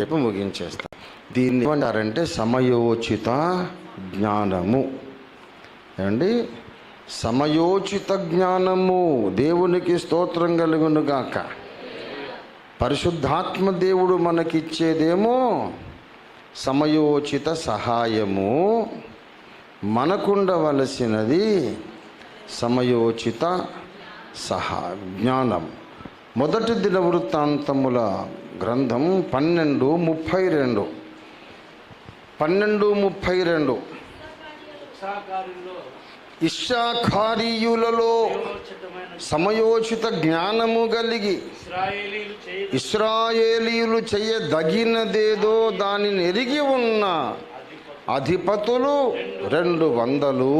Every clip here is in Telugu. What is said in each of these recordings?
చెప్పి ముగించేస్తా. దీన్ని ఏమంటారంటే సమయోచిత జ్ఞానము. ఏమండి? సమయోచిత జ్ఞానము దేవునికి స్తోత్రం కలుగునుగాక పరిశుద్ధాత్మ దేవుడు మనకిచ్చేదేమో సమయోచిత సహాయము. మనకుండవలసినది సమయోచిత సహా జ్ఞానం మొదటి దిన వృత్తాంతముల గ్రంథం పన్నెండు ముప్పై రెండు పన్నెండు ముప్పై రెండు ఇషాఖారీయులలో సమయోచిత జ్ఞానము కలిగి ఇస్రాయేలీలు ఇస్రాయేలీయులు చేయదగినదేదో దానిని ఎరిగి ఉన్న అధిపతులు రెండు వందలు.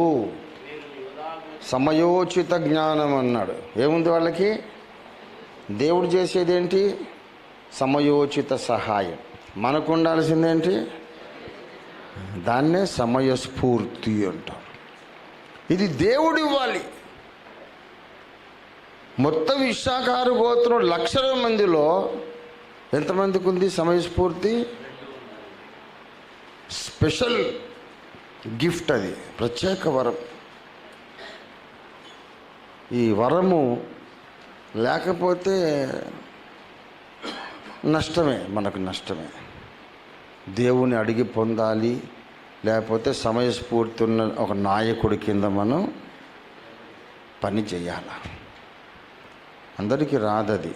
సమయోచిత జ్ఞానం అన్నాడు ఏముంది వాళ్ళకి? దేవుడు చేసేదేంటి? సమయోచిత సహాయం. మనకు ఉండాల్సిందేంటి దాన్నే సమయస్ఫూర్తి అంటారు ఇది దేవుడు ఇవ్వాలి మొత్తం విశాఖారు గోత్రం లక్షల మందిలో ఎంతమందికి ఉంది సమయస్ఫూర్తి? స్పెషల్ గిఫ్ట్ అది ప్రత్యేక వరం. ఈ వరము లేకపోతే నష్టమే మనకు నష్టమే. దేవుని అడిగి పొందాలి లేకపోతే సమయస్ఫూర్తి ఉన్న ఒక నాయకుడి కింద మనం పని చేయాలి. అందరికీ రాదది.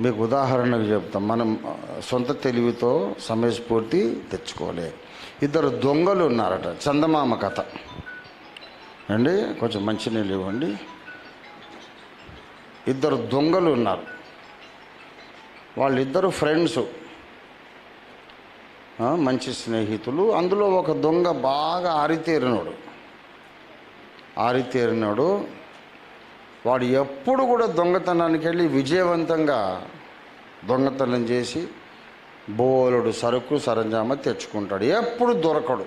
మీకు ఉదాహరణకు చెప్తాం. మనం సొంత తెలివితో సమయస్ఫూర్తి తెచ్చుకోలే. ఇద్దరు దొంగలు ఉన్నారట. చందమామ కథ. అండి కొంచెం మంచినీళ్ళు ఇవ్వండి. ఇద్దరు దొంగలు ఉన్నారు. వాళ్ళిద్దరు ఫ్రెండ్స్. మంచి స్నేహితులు. అందులో ఒక దొంగ బాగా ఆరితేరినోడు. ఆరితేరినోడు. వాడు ఎప్పుడు కూడా దొంగతనానికి వెళ్ళి విజయవంతంగా దొంగతనం చేసి బోలుడు సరుకు సరంజామా తెచ్చుకుంటాడు. ఎప్పుడు దొరకడు.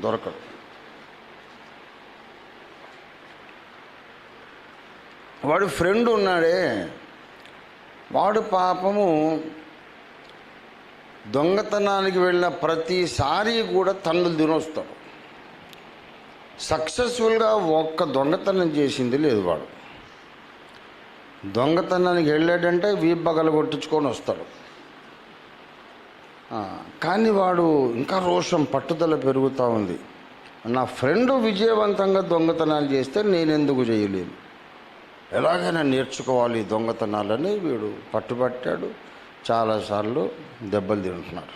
దొరకడు. వాడు ఫ్రెండ్ ఉన్నాడే. వాడు పాపము దొంగతనానికి వెళ్ళిన ప్రతిసారి కూడా తండ్రులు తినొస్తాడు. సక్సెస్ఫుల్గా ఒక్క దొంగతనం చేసింది లేదు వాడు. దొంగతనానికి వెళ్ళాడంటే వీపగలు కొట్టించుకొని వస్తాడు. కానీ వాడు ఇంకా రోషం పట్టుదల పెరుగుతూ ఉంది. నా ఫ్రెండ్ విజయవంతంగా దొంగతనాలు చేస్తే నేను ఎందుకు చేయలేను. ఎలాగైనా నేర్చుకోవాలి ఈ దొంగతనాలని వీడు పట్టుబట్టాడు. చాలాసార్లు దెబ్బలు తింటున్నాడు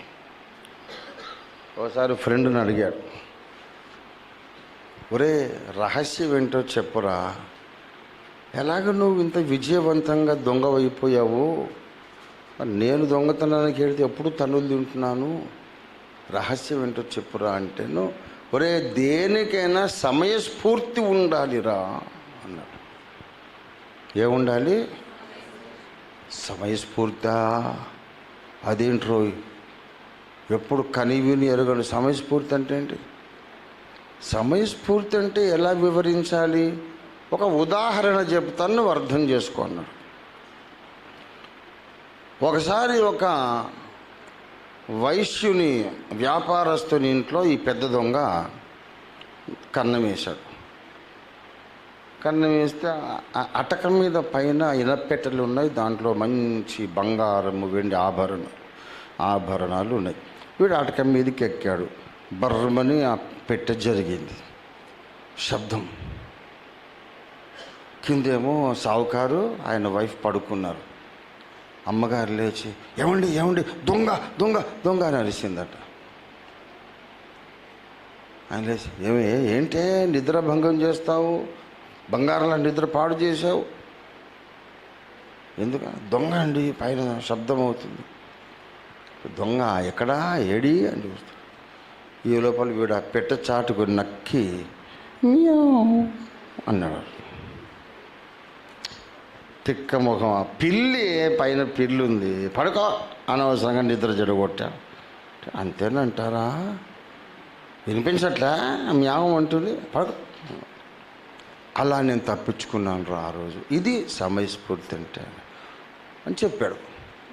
ఒకసారి ఫ్రెండ్ని అడిగాడు ఒరే రహస్యం ఏంటో చెప్పురా? ఎలాగ నువ్వు ఇంత విజయవంతంగా దొంగ అయిపోయావు? నేను దొంగతనానికి వెళితే ఎప్పుడు తన్నులు తింటున్నాను? రహస్యం ఏంటో చెప్పురా అంటేను ఒరే దేనికైనా సమయస్ఫూర్తి ఉండాలిరా అన్నాడు. ఏముండాలి? సమయస్ఫూర్తి. అదేంట్రో? ఎప్పుడు కనివిని ఎరగని సమయస్ఫూర్తి అంటే ఏంటి? సమయస్ఫూర్తి అంటే ఎలా వివరించాలి? ఒక ఉదాహరణ చెప్తాను నువ్వు అర్థం చేసుకున్నాడు ఒకసారి ఒక వైశ్యుని వ్యాపారస్తుని ఇంట్లో ఈ పెద్ద దొంగ కన్నం వేశాడు. కన్నం వేస్తే అటక మీద పైన ఇనపెట్టెలు ఉన్నాయి. దాంట్లో మంచి బంగారము వెండి ఆభరణ ఆభరణాలు ఉన్నాయి. వీడు అటక మీదకి ఎక్కాడు. బర్రమని ఆ పెట్టె జరిగింది. శబ్దం. కిందేమో సావుకారు ఆయన వైఫ్ పడుకున్నారు. అమ్మగారు లేచి ఏమండి ఏమండి దొంగ దొంగ దొంగ అని అరిసిందట. ఆయన లేచి ఏమి ఏంటే నిద్ర భంగం చేస్తావు? బంగారంలో నిద్ర పాడు చేసావు ఎందుకని దొంగ అండి పైన శబ్దం అవుతుంది. దొంగ ఎక్కడా? ఏడి? అని ఈ లోపల వీడు ఆ పెట్ట చాటుకు నక్కి అన్నాడు. తిక్క ముఖం ఆ పిల్లి పైన పిల్లి ఉంది పడుకో అనవసరంగా నిద్ర జడగొట్టా అంతేనంటారా? వినిపించట్లే? మ్యావం అంటుంది. పడుకో. అలా నేను తప్పించుకున్నాను రా ఆ రోజు. ఇది సమయస్ఫూర్తి అంటే అని చెప్పాడు.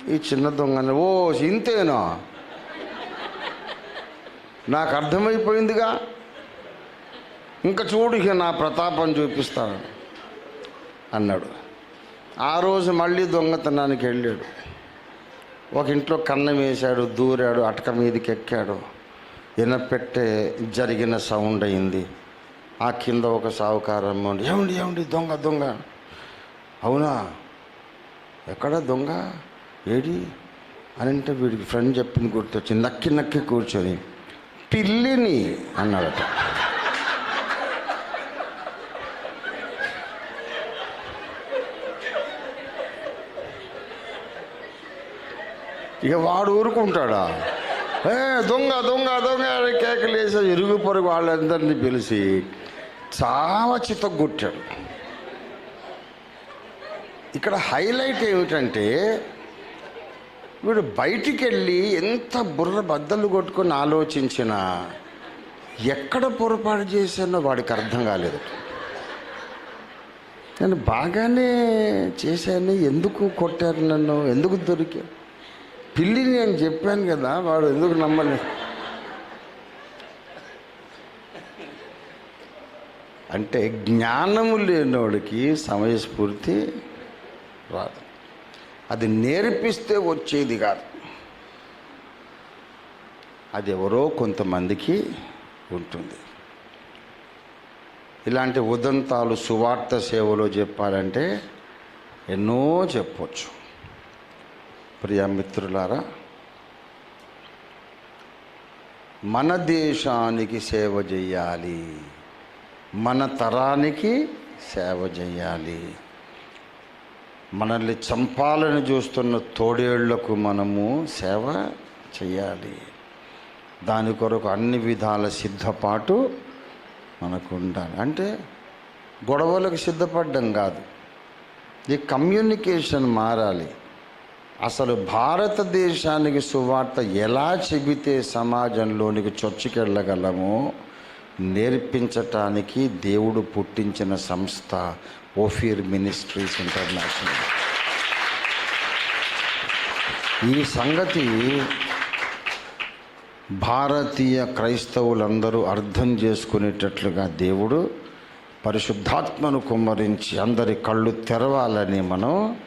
ఈ చిన్న దొంగ ఓ ఇంతేనా? నాకు అర్థమైపోయిందిగా. ఇంకా చూడు ఇక నా ప్రతాపం చూపిస్తాను అన్నాడు. ఆ రోజు మళ్ళీ దొంగతనానికి వెళ్ళాడు. ఒక ఇంట్లో కన్నం వేశాడు దూరాడు అటక మీదకి ఎక్కాడు. వినపెట్టే జరిగిన సౌండ్ అయింది. ఆ కింద ఒక సావుకారం ఏమండి ఏమండి దొంగ దొంగ? అవునా? ఎక్కడ దొంగ? ఏడి? అని అంటే వీడికి ఫ్రెండ్ చెప్పింది గుర్తొచ్చింది. నక్కి నక్కి కూర్చొని. పిల్లిని అన్నాడట. ఇక వాడు ఊరుకుంటాడా? దొంగ దొంగ దొంగ అని కేకలేసి ఇరుగు పొరుగు వాళ్ళందరినీ పిలిచి చాలా చిత్తగొట్టాడు ఇక్కడ హైలైట్ ఏమిటంటే వీడు బయటికి వెళ్ళి ఎంత బుర్ర బద్దలు కొట్టుకొని ఆలోచించినా ఎక్కడ పొరపాటు చేశానో వాడికి అర్థం కాలేదు. నేను బాగానే చేశాను ఎందుకు కొట్టారు నన్ను ఎందుకు దొరికా పిల్లిని నేను చెప్పాను కదా వాడు ఎందుకు నమ్మలే? అంటే జ్ఞానము లేనివాడికి సమయస్ఫూర్తి రాదు. అది నేర్పిస్తే వచ్చేది కాదు. అది ఎవరో కొంతమందికి ఉంటుంది. ఇలాంటి ఉదంతాలు సువార్త సేవలో చెప్పాలంటే ఎన్నో చెప్పొచ్చు. ప్రియ మిత్రులారా మన దేశానికి సేవ చేయాలి మన తరానికి సేవ చేయాలి. మనల్ని చంపాలని చూస్తున్న తోడేళ్ళకు మనము సేవ చేయాలి. దాని కొరకు అన్ని విధాల సిద్ధపాటు మనకు ఉండాలి. అంటే గొడవలకు సిద్ధపడడం కాదు ఈ కమ్యూనికేషన్ మారాలి. అసలు భారతదేశానికి సువార్త ఎలా చెబితే సమాజంలోనికి చొచ్చుకెళ్ళగలమో నేర్పించటానికి దేవుడు పుట్టించిన సంస్థ ఓఫీర్ మినిస్ట్రీస్ ఇంటర్నేషనల్. ఈ సంగతి భారతీయ క్రైస్తవులందరూ అర్థం చేసుకునేటట్లుగా దేవుడు పరిశుద్ధాత్మను కుమ్మరించి అందరి కళ్ళు తెరవాలని మనం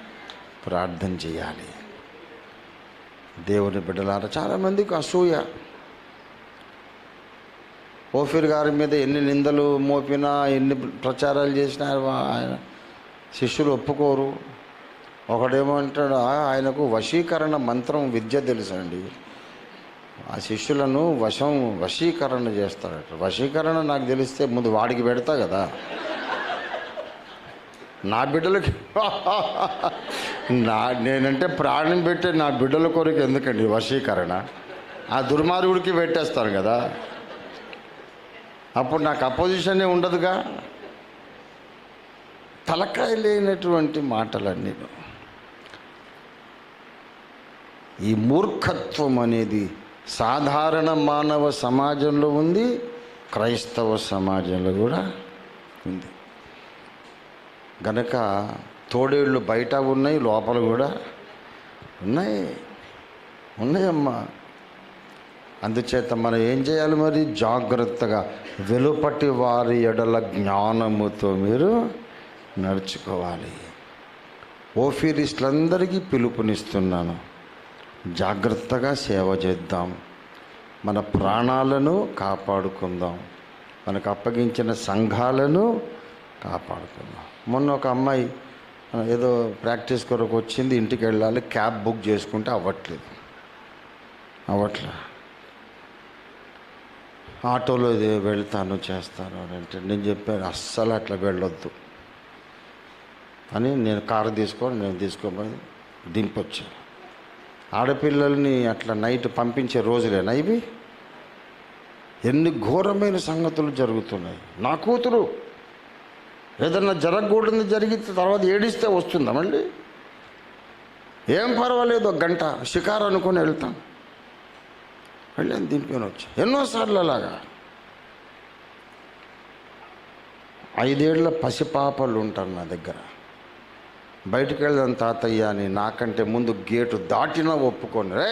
ప్రార్థన చేయాలి. దేవుని బిడ్డలారా చాలామందికి అసూయ. ఓఫీర్ గారి మీద ఎన్ని నిందలు మోపినా ఎన్ని ప్రచారాలు చేసినా ఆయన శిష్యులు ఒప్పుకోరు. ఒకడేమో అంటాడు ఆయనకు వశీకరణ మంత్రం విద్య తెలుసండి. ఆ శిష్యులను వశం వశీకరణ చేస్తాడట వశీకరణ నాకు తెలిస్తే ముందు వాడికి పెడతా కదా. నా బిడ్డలకి నా నేనంటే ప్రాణం పెట్టే నా బిడ్డల కొరకు ఎందుకండి వశీకరణ? ఆ దుర్మార్గుడికి పెట్టేస్తాను కదా. అప్పుడు నాకు అపోజిషనే ఉండదుగా. తలకాయ లేనటువంటి మాటలన్నీ. ఈ మూర్ఖత్వం అనేది సాధారణ మానవ సమాజంలో ఉంది క్రైస్తవ సమాజంలో కూడా ఉంది. గనక తోడేళ్ళు బయట ఉన్నాయి లోపల కూడా ఉన్నాయి. ఉన్నాయమ్మా. అందుచేత మనం ఏం చేయాలి మరి? జాగ్రత్తగా వెలుపటి వారి ఎడల జ్ఞానముతో మీరు నడుచుకోవాలి. ఓఫీరిస్టులందరికీ పిలుపునిస్తున్నాను. జాగ్రత్తగా సేవ చేద్దాం. మన ప్రాణాలను కాపాడుకుందాం. మనకు అప్పగించిన సంఘాలను కాపాడుకుందాం. మొన్న ఒక అమ్మాయి ఏదో ప్రాక్టీస్ కొరకు వచ్చింది ఇంటికి వెళ్ళాలి క్యాబ్ బుక్ చేసుకుంటే అవ్వట్లేదు. అవ్వట్లే? ఆటోలో ఇది వెళ్తాను చేస్తాను అని అంటే నేను చెప్పాను అస్సలు అట్లా వెళ్ళొద్దు. అని నేను కారు తీసుకొని నేను తీసుకోమని దింపొచ్చాను ఆడపిల్లల్ని అట్లా నైట్ పంపించే రోజులేనా ఇవి? ఎన్ని ఘోరమైన సంగతులు జరుగుతున్నాయి. నా కూతురు ఏదన్నా జరగకూడదు జరిగితే తర్వాత ఏడిస్తే వస్తుందా మళ్ళీ? ఏం పర్వాలేదు ఒక గంట షికారు అనుకుని వెళ్తాం. వెళ్ళాను దింపుకొని వచ్చి? ఎన్నోసార్లు అలాగా ఐదేళ్ళ పసిపాపలు ఉంటారు నా దగ్గర. బయటికి వెళ్దాం తాతయ్య అని నాకంటే ముందు గేటు దాటినా ఒప్పుకొని. రే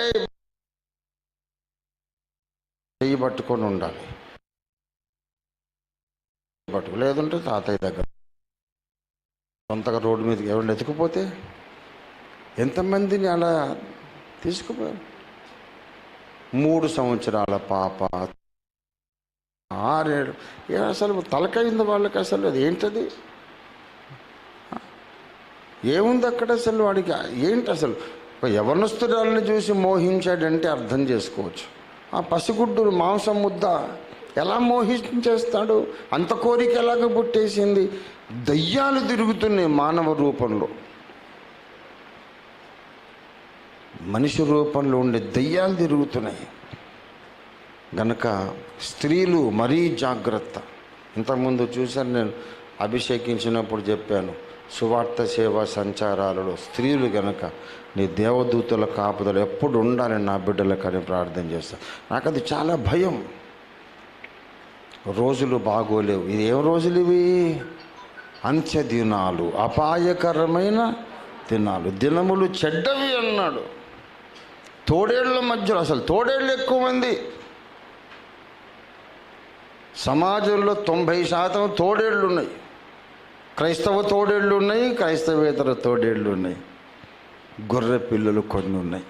చెయ్యి పట్టుకొని ఉండాలి. పట్టుకు. లేదంటే తాతయ్య దగ్గర సొంతగా రోడ్డు మీదకి ఎవరిని ఎత్తుకుపోతే ఎంతమందిని అలా తీసుకుపోయారు? మూడు సంవత్సరాల పాప. ఆరేడు. ఏ అసలు తలకైంది వాళ్ళకి అసలు? అది ఏంటది? ఏముంది అక్కడ అసలు వాడికి? ఏంటి అసలు? ఒక యవనస్తురాలను చూసి మోహించాడంటే అర్థం చేసుకోవచ్చు. ఆ పసిగుడ్డు మాంసం ముద్ద ఎలా మోహించేస్తాడు? అంత కోరిక ఎలాగ పుట్టేసింది? దయ్యాలు తిరుగుతున్నాయి మానవ రూపంలో. మనిషి రూపంలో ఉండే దయ్యాలు తిరుగుతున్నాయి. గనక స్త్రీలు మరీ జాగ్రత్త. ఇంతకుముందు చూశాను నేను అభిషేకించినప్పుడు చెప్పాను సువార్త సేవ సంచారాలలో స్త్రీలు గనక నీ దేవదూతల కాపుదలు ఎప్పుడు ఉండాలని నా బిడ్డలకని ప్రార్థన చేస్తాను నాకు అది చాలా భయం. రోజులు బాగోలేవు. ఇది ఏం రోజులు ఇవి? అంత్య దినాలు అపాయకరమైన దినాలు. దినములు చెడ్డవి అన్నాడు. తోడేళ్ళ మధ్యలో అసలు తోడేళ్ళు ఎక్కువ మంది. సమాజంలో తొంభై శాతం తోడేళ్ళు ఉన్నాయి. క్రైస్తవ తోడేళ్ళు ఉన్నాయి క్రైస్తవేతర తోడేళ్ళు ఉన్నాయి. గొర్రె పిల్లలు కొన్ని ఉన్నాయి.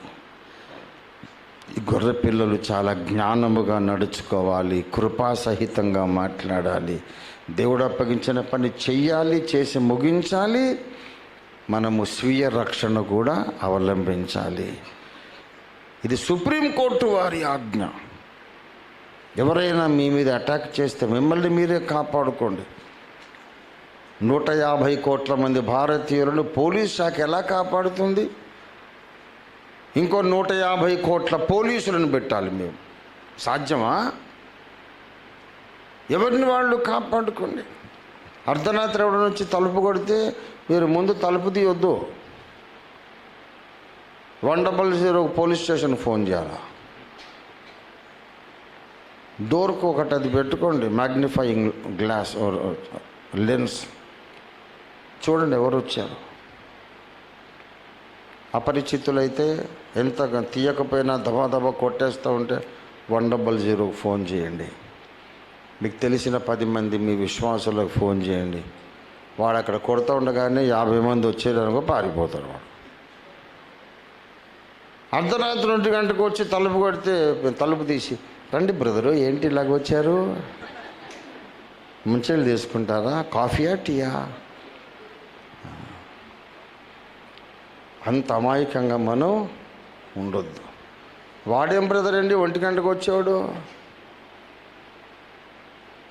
ఈ గొర్రె పిల్లలు చాలా జ్ఞానముగా నడుచుకోవాలి కృపాసహితంగా మాట్లాడాలి. దేవుడు అప్పగించిన పని చెయ్యాలి చేసి ముగించాలి. మనము స్వీయ రక్షణ కూడా అవలంబించాలి. ఇది సుప్రీంకోర్టు వారి ఆజ్ఞ. ఎవరైనా మీ మీద అటాక్ చేస్తే మిమ్మల్ని మీరే కాపాడుకోండి. నూట యాభై కోట్ల మంది భారతీయులను పోలీస్ శాఖ ఎలా కాపాడుతుంది? ఇంకో నూట యాభై కోట్ల పోలీసులను పెట్టాలి మేము. సాధ్యమా? ఎవరిని వాళ్ళు కాపాడుకోండి? అర్ధరాత్రి ఎవరి నుంచి తలుపు కొడితే మీరు ముందు తలుపు తీయొద్దు. One double zero police station phone చేయాలా? డోర్కు ఒకటి అది పెట్టుకోండి మ్యాగ్నిఫైయింగ్ గ్లాస్ లెన్స్. చూడండి ఎవరు వచ్చారు. అపరిచితులైతే ఎంత తీయకపోయినా దబా దబా కొట్టేస్తూ ఉంటే వన్ డబల్ జీరో ఫోన్ చేయండి. మీకు తెలిసిన పది మంది మీ విశ్వాసులకు ఫోన్ చేయండి. వాడు అక్కడ కొడుతూ ఉండగానే యాభై మంది వచ్చేదనుకో పారిపోతారు వాడు. అర్ధరాత్రి ఒంటి గంటకు వచ్చి తలుపు కొడితే తలుపు తీసి రండి బ్రదరు ఏంటి ఇలాగ వచ్చారు? ముంచెలు తీసుకుంటారా? కాఫీయా టీయా? అంత అమాయకంగా మనం ఉండొద్దు. వాడేం బ్రదర్ అండి ఒంటి గంటకు వచ్చాడు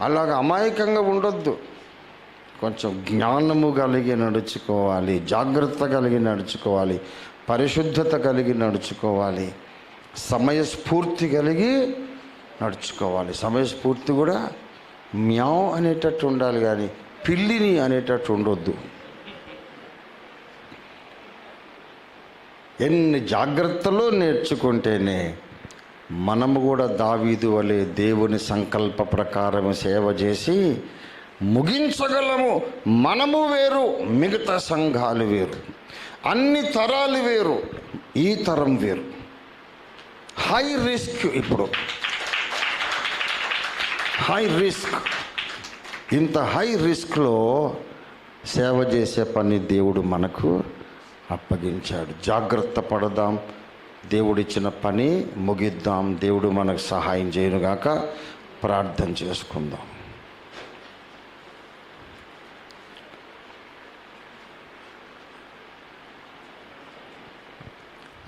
అలాగ అమాయకంగా ఉండొద్దు. కొంచెం జ్ఞానము కలిగి నడుచుకోవాలి జాగ్రత్త కలిగి నడుచుకోవాలి పరిశుద్ధత కలిగి నడుచుకోవాలి సమయస్ఫూర్తి కలిగి నడుచుకోవాలి. సమయస్ఫూర్తి కూడా మ్యావ్ అనేటట్టు ఉండాలి కానీ పిల్లిని అనేటట్టు ఉండొద్దు. ఎన్ని జాగ్రత్తలు నేర్చుకుంటేనే మనము కూడా దావీదు వలె దేవుని సంకల్ప ప్రకారం సేవ చేసి ముగించగలము. మనము వేరు మిగతా సంఘాలు వేరు. అన్ని తరాలు వేరు ఈ తరం వేరు. హై రిస్క్ ఇప్పుడు. High risk. ఇంత హై రిస్క్లో సేవ చేసే పని దేవుడు మనకు అప్పగించాడు. జాగ్రత్త పడదాం. దేవుడిచ్చిన పని ముగిద్దాం. దేవుడు మనకు సహాయం చేయనుగాక ప్రార్థన చేసుకుందాం.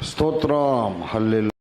స్తోత్రం. హల్లెలూయా.